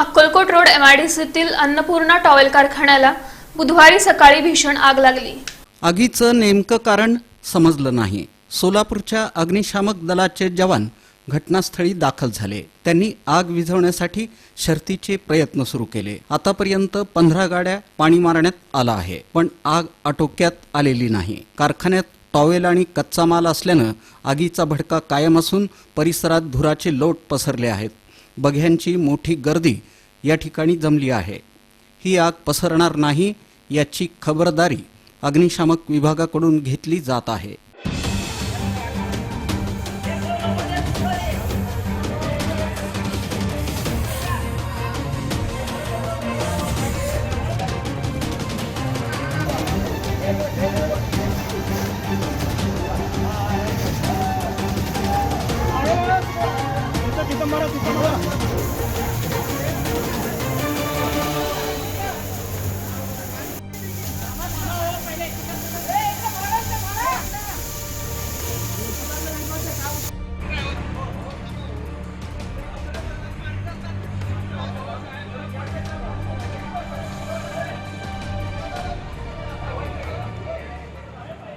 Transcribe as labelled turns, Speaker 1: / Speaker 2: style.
Speaker 1: Akkalkot road एमआयडीसीतील Annapurna towel कारखान्याला बुधवारी सकाळी भीषण आग लागली.
Speaker 2: आगीचं नेमकं कारण समजलं नाही. सोलापूरच्या अग्निशामक दलाचे जवान घटनास्थळी दाखल झाले. त्यांनी आग विझवण्यासाठी शर्तीचे प्रयत्न सुरू केले. आतापर्यंत पंधरा गाड्या पाणी मारण्यात आला आहे पण आग आटोक्यात आलेली नाही. कारखान्यात टॉवेल आणि कच्चा माल असल्यानं आगीचा भडका कायम असून परिसरात धुराचे लोट पसरले आहेत. बघ्यांची मोठी गर्दी या ठिकाणी जमली आहे. ही आग पसरणार नाही याची खबरदारी अग्निशामक विभागाकडून घेतली जात आहे.
Speaker 3: 頑張ろうとっは